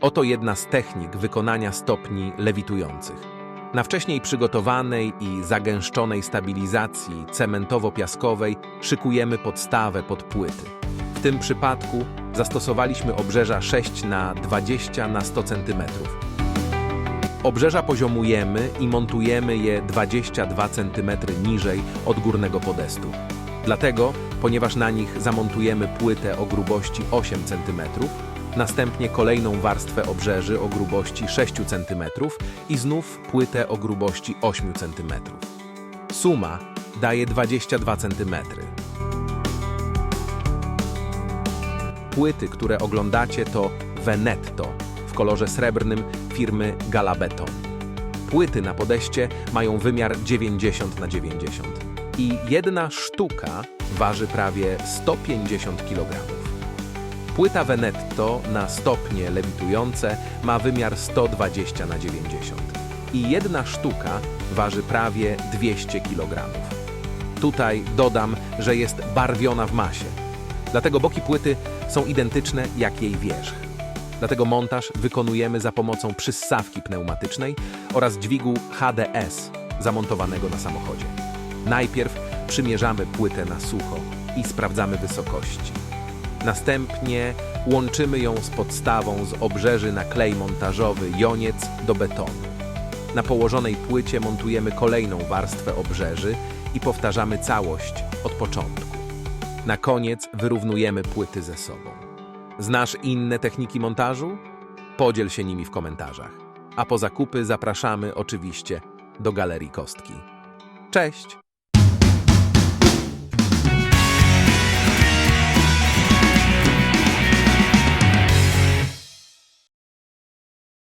Oto jedna z technik wykonania stopni lewitujących. Na wcześniej przygotowanej i zagęszczonej stabilizacji cementowo-piaskowej szykujemy podstawę pod płyty. W tym przypadku zastosowaliśmy obrzeża 6 na 20 na 100 cm. Obrzeża poziomujemy i montujemy je 22 cm niżej od górnego podestu. Dlatego, ponieważ na nich zamontujemy płytę o grubości 8 cm, następnie kolejną warstwę obrzeży o grubości 6 cm i znów płytę o grubości 8 cm. Suma daje 22 cm. Płyty, które oglądacie to Venetto w kolorze srebrnym firmy Galabeton. Płyty na podeście mają wymiar 90 na 90 i jedna sztuka waży prawie 150 kg. Płyta Venetto na stopnie lewitujące ma wymiar 120 na 90 i jedna sztuka waży prawie 200 kg. Tutaj dodam, że jest barwiona w masie. Dlatego boki płyty są identyczne jak jej wierzch. Dlatego montaż wykonujemy za pomocą przyssawki pneumatycznej oraz dźwigu HDS zamontowanego na samochodzie. Najpierw przymierzamy płytę na sucho i sprawdzamy wysokości. Następnie łączymy ją z podstawą z obrzeży na klej montażowy joniec do betonu. Na położonej płycie montujemy kolejną warstwę obrzeży i powtarzamy całość od początku. Na koniec wyrównujemy płyty ze sobą. Znasz inne techniki montażu? Podziel się nimi w komentarzach. A po zakupy zapraszamy oczywiście do Galerii Kostki. Cześć!